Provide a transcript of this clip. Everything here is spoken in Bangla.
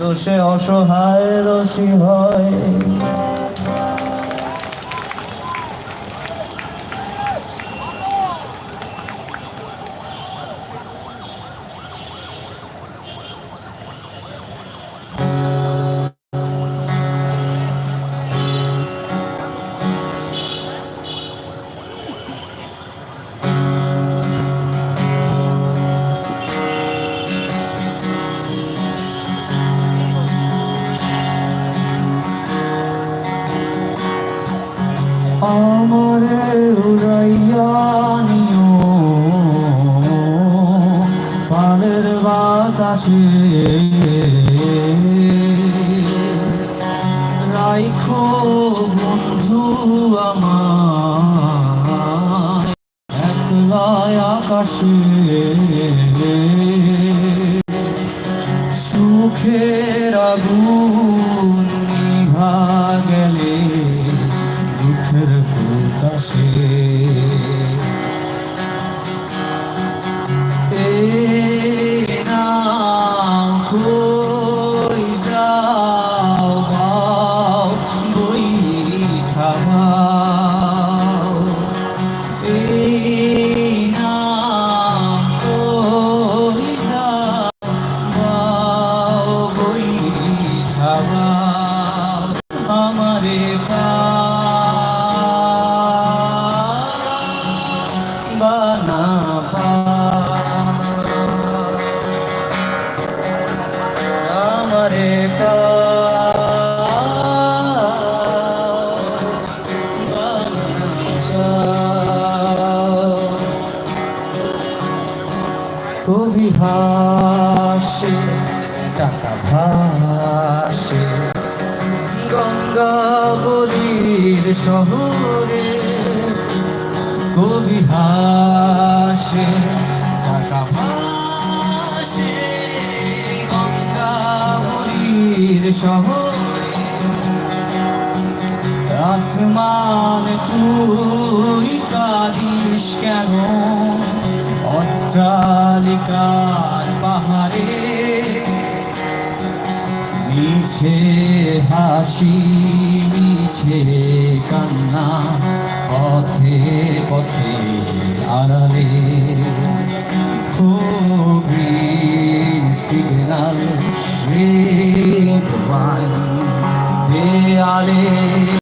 দোষে অসহায় রসি হয়। আমারে উড়াইয়া নিও। পালের বাতাসে। রাইখো বন্ধু আমার একলাই আকাশে। সুখের বইঠা কবি হাসে টাকা ভাসে। গঙ্গাবরীর শহরে কবি হাসে টাকা ভাসে। গঙ্গাবরীর শহরে আসমান তুই কাঁদিস কেন? অট্টালিকার পাহাড়ে মিছে হাসি মিছে কান্না পথে পথে আড়ালে। গ্রিন সিগনাল রেড ওয়াইন দেয়ালে।